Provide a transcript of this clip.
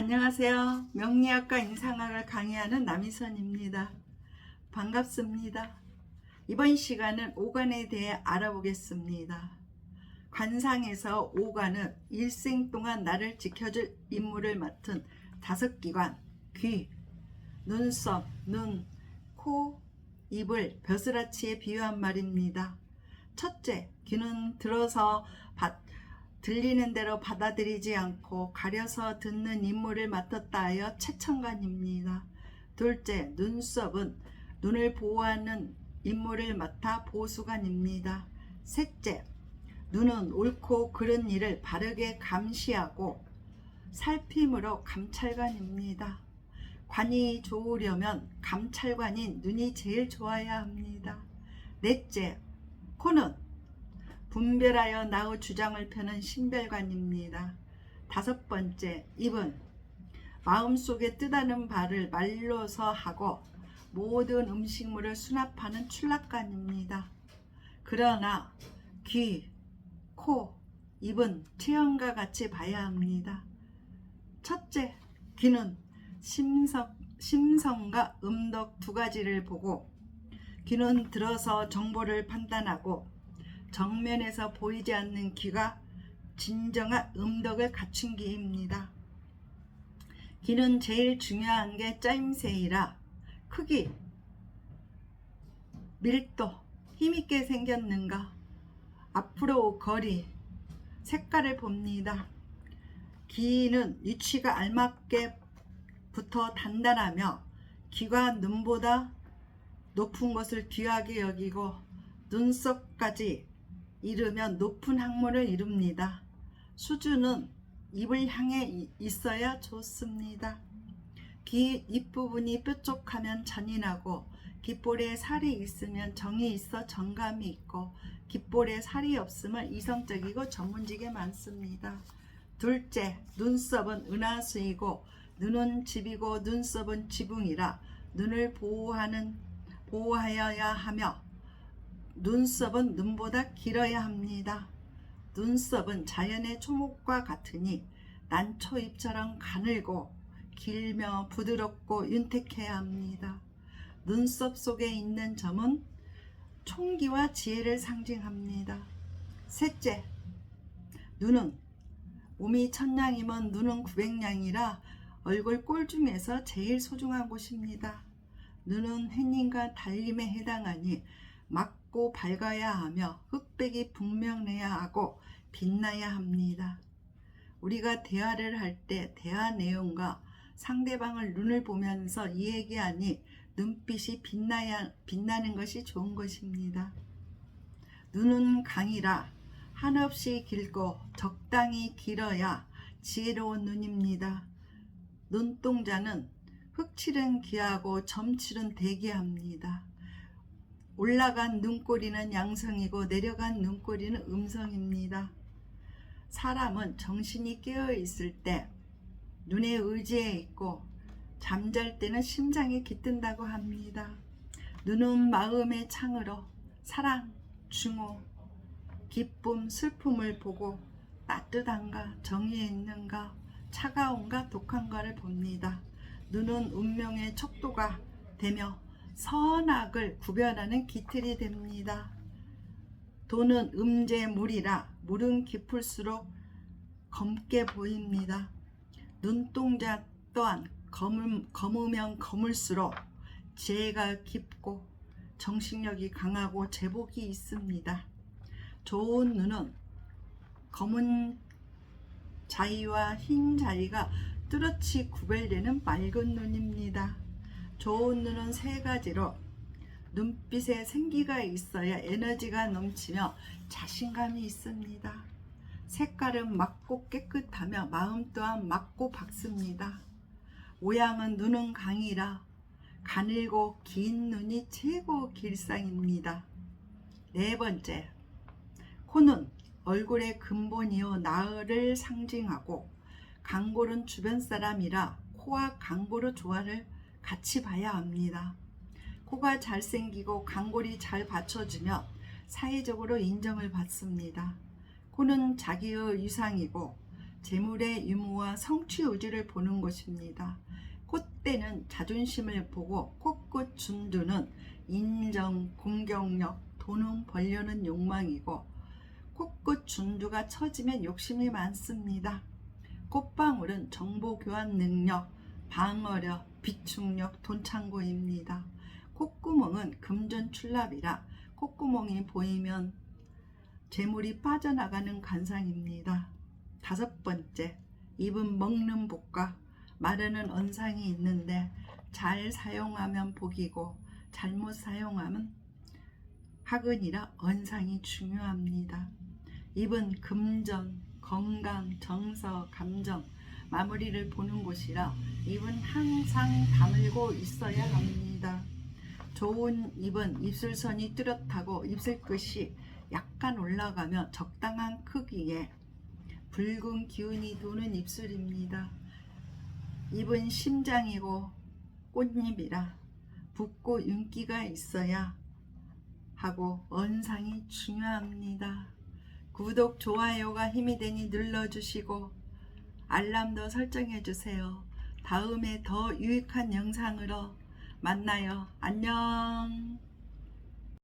안녕하세요. 명리학과 인상학을 강의하는 남희선입니다. 반갑습니다. 이번 시간은 오간에 대해 알아보겠습니다. 관상에서 오간은 일생 동안 나를 지켜줄 임무를 맡은 다섯 기관, 귀, 눈썹, 눈, 코, 입을 벼슬아치에 비유한 말입니다. 첫째, 귀는 들어서 받, 들리는 대로 받아들이지 않고 가려서 듣는 임무를 맡았다 하여 최천관입니다. 둘째, 눈썹은 눈을 보호하는 임무를 맡아 보수관입니다. 셋째, 눈은 옳고 그른 일을 바르게 감시하고 살핌으로 감찰관입니다. 관이 좋으려면 감찰관인 눈이 제일 좋아야 합니다. 넷째, 코는 분별하여 나의 주장을 펴는 신별관입니다. 다섯 번째, 입은 마음속에 뜻하는 바를 말로서 하고 모든 음식물을 수납하는 출납관입니다. 그러나 귀, 코, 입은 체형과 같이 봐야 합니다. 첫째, 귀는 심성, 심성과 음덕 두 가지를 보고 귀는 들어서 정보를 판단하고 정면에서 보이지 않는 귀가 진정한 음덕을 갖춘 귀입니다. 귀는 제일 중요한 게 짜임새이라 크기, 밀도, 힘있게 생겼는가, 앞으로 거리, 색깔을 봅니다. 귀는 위치가 알맞게 붙어 단단하며 귀가 눈보다 높은 것을 귀하게 여기고 눈썹까지 이르면 높은 학문을 이룹니다. 수주는 입을 향해 이- 있어야 좋습니다. 귀 입부분이 뾰족하면 잔인하고 귓볼에 살이 있으면 정이 있어 정감이 있고 귓볼에 살이 없으면 이성적이고 전문직에 많습니다. 둘째, 눈썹은 은하수이고 눈은 집이고 눈썹은 지붕이라 눈을 보호하는 보호하여야 하며 눈썹은 눈보다 길어야 합니다. 눈썹은 자연의 초목과 같으니 난초잎처럼 가늘고 길며 부드럽고 윤택해야 합니다. 눈썹 속에 있는 점은 총기와 지혜를 상징합니다. 셋째, 눈은 몸이 천냥이면 눈은 구백냥이라 얼굴 꼴 중에서 제일 소중한 곳입니다. 눈은 햇님과 달림에 해당하니 맑고 밝아야 하며 흑백이 분명해야 하고 빛나야 합니다. 우리가 대화를 할 때 대화 내용과 상대방을 눈을 보면서 이야기하니 눈빛이 빛나야 빛나는 것이 좋은 것입니다. 눈은 강이라 한없이 길고 적당히 길어야 지혜로운 눈입니다. 눈동자는 흑칠은 귀하고 점칠은 대기합니다. 올라간 눈꼬리는 양성이고 내려간 눈꼬리는 음성입니다. 사람은 정신이 깨어 있을 때 눈에 의지해 있고 잠잘 때는 심장이 깃든다고 합니다. 눈은 마음의 창으로 사랑, 중호, 기쁨, 슬픔을 보고 따뜻한가, 정이 있는가, 차가운가, 독한가를 봅니다. 눈은 운명의 척도가 되며 선악을 구별하는 기틀이 됩니다. 돈은 음제물이라 물은 깊을수록 검게 보입니다. 눈동자 또한 검음, 검으면 검을수록 지혜가 깊고 정신력이 강하고 제복이 있습니다. 좋은 눈은 검은 자위와 흰 자위가 뚜렷이 구별되는 맑은 눈입니다. 좋은 눈은 세 가지로 눈빛에 생기가 있어야 에너지가 넘치며 자신감이 있습니다. 색깔은 맑고 깨끗하며 마음 또한 맑고 밝습니다. 모양은 눈은 강이라 가늘고 긴 눈이 최고 길상입니다. 네 번째, 코는 얼굴의 근본이요 나흘을 상징하고 강골은 주변 사람이라 코와 강골의 조화를 같이 봐야 합니다. 코가 잘생기고 강골이 잘 받쳐주면 사회적으로 인정을 받습니다. 코는 자기의 위상이고 재물의 유무와 성취 우주를 보는 곳입니다. 콧대는 자존심을 보고 코끝 준두는 인정, 공격력, 돈은 벌려는 욕망이고 코끝 준두가 처지면 욕심이 많습니다. 꽃방울은 정보 교환 능력, 방어력, 비축력, 돈창고입니다. 콧구멍은 금전 출납이라 콧구멍이 보이면 재물이 빠져나가는 관상입니다. 다섯 번째, 입은 먹는 복과 마르는 언상이 있는데 잘 사용하면 복이고 잘못 사용하면 학은이라 언상이 중요합니다. 입은 금전, 건강, 정서, 감정, 마무리를 보는 곳이라 입은 항상 다물고 있어야 합니다. 좋은 입은 입술선이 뚜렷하고 입술 끝이 약간 올라가며 적당한 크기에 붉은 기운이 도는 입술입니다. 입은 심장이고 꽃잎이라 붓고 윤기가 있어야 하고 언상이 중요합니다. 구독, 좋아요가 힘이 되니 눌러주시고 알람도 설정해 주세요. 다음에 더 유익한 영상으로 만나요. 안녕.